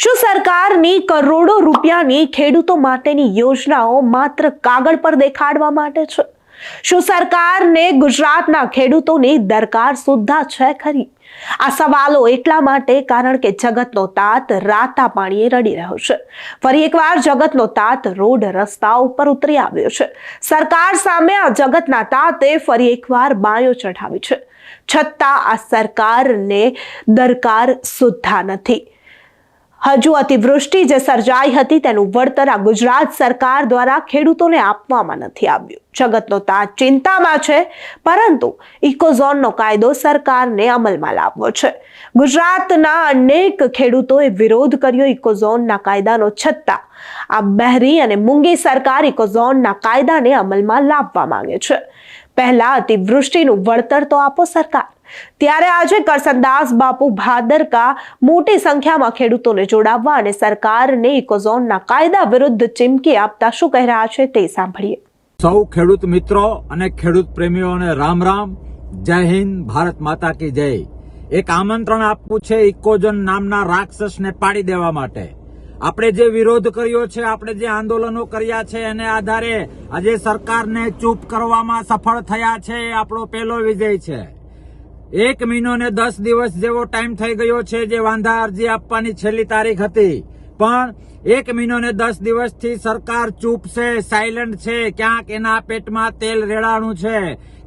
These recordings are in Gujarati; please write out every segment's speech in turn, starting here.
શું સરકારની કરોડો રૂપિયાની ખેડૂતો માટેની યોજનાઓ માત્ર કાગળ પર દેખાડવા માટે છે? શું સરકારને ગુજરાતના ખેડૂતોની દરકાર સુદ્ધા છે ખરી? આ સવાલો એટલા માટે કારણ કે જગતનો તાત રાતા પાણીએ રડી રહ્યો છે. ફરી એકવાર જગતનો તાત રોડ રસ્તા ઉપર ઉતરી આવ્યો છે. સરકાર સામે આ જગતના તાતે ફરી એકવાર બાયો ચઢાવી છે. છતાં આ સરકારને દરકાર સુદ્ધા નથી. હજુ અતિવૃષ્ટિ જે સર્જાઈ હતી તેનું વળતર આ ગુજરાત સરકાર દ્વારા ખેડૂતોને આપવામાં નથી આવ્યું. જગતનો તાજ ચિંતામાં છે, પરંતુ ઇકોઝોનનો કાયદો સરકારને અમલમાં લાવવો છે. ગુજરાતના અનેક ખેડૂતોએ વિરોધ કર્યો ઇકોઝોનના કાયદાનો છતાં આ બહેરી અને મુંગી સરકાર ઇકોઝોનના કાયદાને અમલમાં લાવવા માંગે છે. પહેલા અતિવૃષ્ટિનું વળતર તો આપો સરકાર. ત્યારે આજે કરસનદાસ બાપુ ભાદરકા મોટી સંખ્યામાં ખેડૂતોને જોડાવવા અને સરકારને ઇકોઝોનના કાયદા વિરુદ્ધ ચીમકી આપતા શું કહી રહ્યા છે તે સાંભળીએ. સૌ ખેડૂત મિત્રો અને ખેડૂત પ્રેમીઓને રામ રામ. જય હિન્દ, ભારત માતા કી જય. એક આમંત્રણ આપવું છે ઇકોજન નામના રાક્ષસને પાડી દેવા માટે. આપણે જે વિરોધ કર્યો છે, આપણે જે આંદોલનો કર્યા છે, એને આધારે આજે સરકારને ચૂપ કરવામાં સફળ થયા છે એ આપણો પહેલો વિજય છે. એક મહિનો ને દસ દિવસ જેવો ટાઈમ થઈ ગયો છે જે વાંધા અરજી આપવાની છેલ્લી તારીખ હતી. પણ એક મહિનો ને દસ દિવસથી સરકાર ચૂપ છે સાયલન્ટ છે. ક્યાંક એના પેટમાં તેલ રેડાણું છે,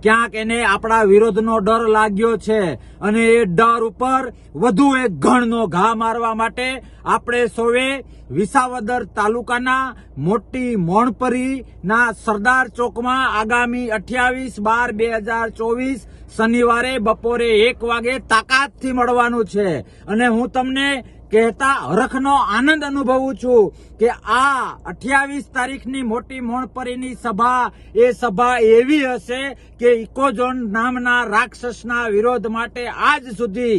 ક્યાંક એને આપણા વિરોધનો ડર લાગ્યો છે. અને એ ડર ઉપર વધુ એક ઘણનો ઘા મારવા માટે આપણે સૌએ વિસાવદર તાલુકાના મોટી મોણપરીના સરદાર ચોકમાં આગામી અઠ્યાવીસ બાર બે હજાર ચોવીસ શનિવારે બપોરે એક વાગે તાકાતથી મળવાનું છે. અને હું તમને કહેતા હરખનો આનંદ અનુભવું છું કે આ અઠ્યાવીસ તારીખની મોટી મોણપરીની સભા, એ સભા એવી હશે કે ઇકોઝોન નામના રાક્ષસના વિરોધ માટે આજ સુધી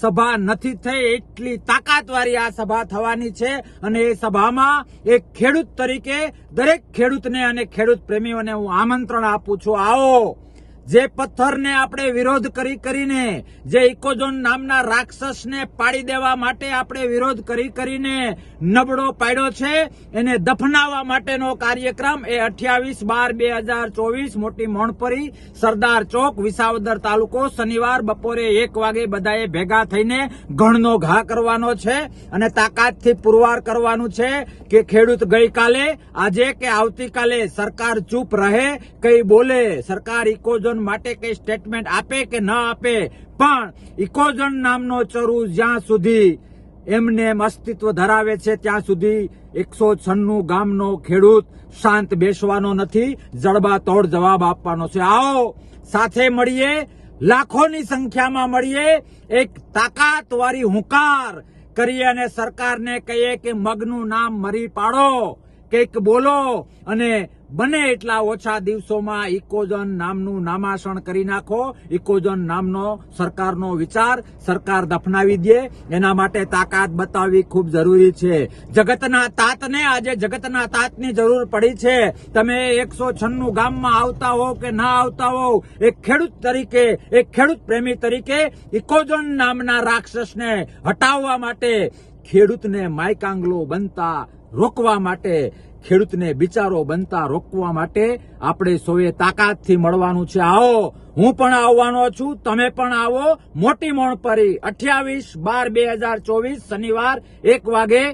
સભા નથી થઈ. એટલી તાકાતવાળી આ સભા થવાની છે અને એ સભામાં એક ખેડૂત તરીકે દરેક ખેડૂતને અને ખેડૂત પ્રેમીઓને હું આમંત્રણ આપું છું. આવો. જે પથ્થરને આપણે વિરોધ કરી કરીને, જે ઇકોઝોન નામના રાક્ષસને પાડી દેવા માટે આપણે વિરોધ કરી કરીને નબળો પાડ્યો છે, એને દફનાવવા માટેનો કાર્યક્રમ એ અઠ્યાવીસ બાર બે હજાર ચોવીસ મોટી મોણપરી સરદાર ચોક, વિસાવદર તાલુકો, શનિવાર બપોરે એક વાગે બધાએ ભેગા થઈને ગણનો ઘા કરવાનો છે અને તાકાતથી પુરવાર કરવાનું છે કે ખેડૂત ગઈકાલે, આજે કે આવતીકાલે સરકાર ચૂપ રહે, કઈ બોલે, સરકાર ઇકોઝોન માટે કઈ સ્ટેટમેન્ટ આપે કે ન આપે? પણ ઇકોઝોન નામનો ચરુ જ્યાં સુધી એમને અસ્તિત્વ ધરાવે છે, ત્યાં સુધી એકસો છન્નું ગામનો ખેડૂત શાંત બેસવાનો નથી, જડબા તોડ જવાબ આપવાનો છે. આવો, સાથે મળીએ, લાખોની સંખ્યામાં મળીએ, એક તાકાતવાળી હુંકાર કરીએ અને સરકારને કહીએ કે મગનું નામ મરી પાડો. કંઈક બોલો અને બને એટલા ઓછા દિવસોમાં ઇકોઝોન નામનું નામાસણ કરી નાખો. ઇકોઝોન નામનો સરકારનો વિચાર સરકાર દફનાવી દે. એના માટે તાકાત બતાવવી ખૂબ જરૂરી છે. જગતના તાતને આજે જગતના તાતની જરૂર પડી છે. તમે એકસો છન્નું ગામમાં આવતા હો કે ના આવતા હો, એક ખેડૂત તરીકે, એક ખેડૂત પ્રેમી તરીકે ઇકોઝોન નામના રાક્ષસને હટાવવા માટે ખેડૂતને માયકાંગલો બનતા રોકવા માટે ખેડૂતને બિચારો બનતા રોકવા માટે આપણે સૌએ તાકાતથી મળવાનું છે. આવો, હું પણ આવવાનો છું, તમે પણ આવો. મોટી મોણપરી, અઠ્યાવીસ બાર બે હજાર ચોવીસ શનિવાર એક વાગે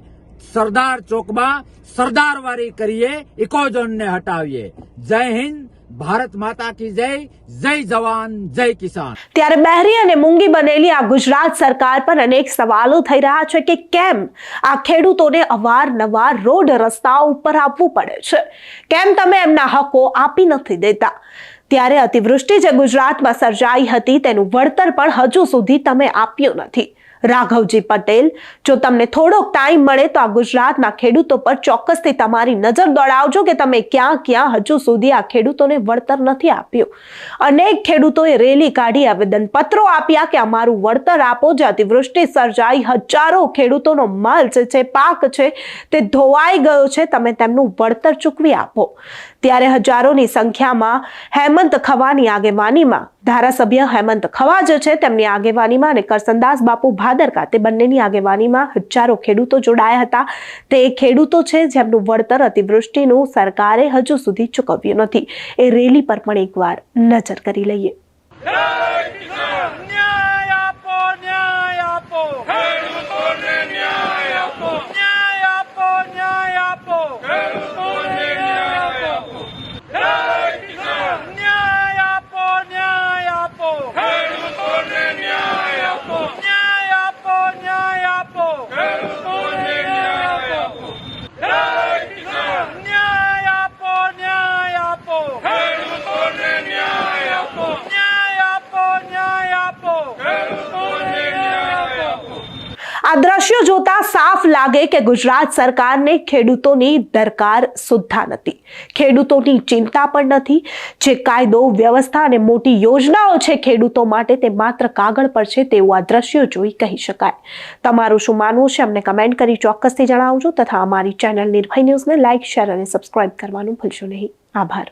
સરદાર ચોકમાં સરદારવારી કરીએ ઇકોઝોનને હટાવીએ. જય હિન્દ, ભારત માતા કી જય જય જવાન, જય કિસાન. ત્યારે બહેરી અને મૂંગી બનેલી આ ગુજરાત સરકાર પર અનેક સવાલો થઈ રહ્યા છે કે કેમ આ ખેડૂતોને અવારનવાર રોડ રસ્તા ઉપર આપવું પડે છે? કેમ તમે એમના હકો આપી નથી દેતા? ત્યારે અતિવૃષ્ટિ જે ગુજરાતમાં સર્જાઈ હતી તેનું વળતર પણ હજુ સુધી તમે આપ્યું નથી. રાઘવજી પટેલ. જો તમને થોડોક ટાઈમ મળે તો આ ગુજરાતના ખેડૂતો પર ચોક્કસથી તમારી નજર દોડાવજો કે તમે ક્યાં ક્યાં હજુ સુધી આ ખેડૂતોને વળતર નથી આપ્યું. અનેક ખેડૂતોએ રેલી કાઢી આવેદન પત્રો આપ્યા કે અમારું વળતર આપો જે અતિવૃષ્ટિ સર્જાઈ હજારો ખેડૂતોનો માલ જે છે, પાક છે, તે ધોવાઈ ગયો છે, તમે તેમનું વળતર ચૂકવી આપો. ત્યારે હજારોની સંખ્યામાં હેમંત ખવાની આગેવાનીમાં ધારાસભ્ય હેમંત ખવા જે છે. તેમની આગેવાનીમાં અને કરસનદાસ બાપુ ભાદરકા તે બંનેની આગેવાનીમાં હજારો ખેડૂતો જોડાયા હતા. તે ખેડૂતો છે જેમનું વળતર અતિવૃષ્ટિનું સરકારે હજુ સુધી ચૂકવ્યું નથી. એ રેલી પર પણ એકવાર નજર કરી લઈએ ન્યાય આપો ન્યાય આપો ખેડૂતોને ન્યાય આપો ન્યાય આપો ન્યાય આપો ખેડૂતોને ન્યાય આપો જય કિસાન ન્યાય આપો ન્યાય આપો ખેડૂતોને ન્યાય આપો ન્યાય આપો ન્યાય આપો ખેડૂતોને ન્યાય આપો જય કિસાન ન્યાય આપો ન્યાય આપો ખેડૂતોને ન્યાય આપો ન્યાય આપો ન્યાય આપો ખેડૂતોને ન્યાય આપો આ દ્રશ્યો જોતા સાફ લાગે કે ગુજરાત સરકારને ખેડૂતોની દરકાર સુદ્ધા નથી. ખેડૂતોની ચિંતા પણ નથી. જે કાયદો, વ્યવસ્થા અને મોટી યોજનાઓ છે ખેડૂતો માટે તે માત્ર કાગળ પર છે તેવું આ દ્રશ્યો જોઈ કહી શકાય. તમારું શું માનવું છે અમને કમેન્ટ કરી ચોક્કસથી જણાવજો તથા અમારી ચેનલ નિર્ભય ન્યૂઝને લાઇક, શેર અને સબસ્ક્રાઇબ કરવાનું ભૂલશો નહીં. આભાર.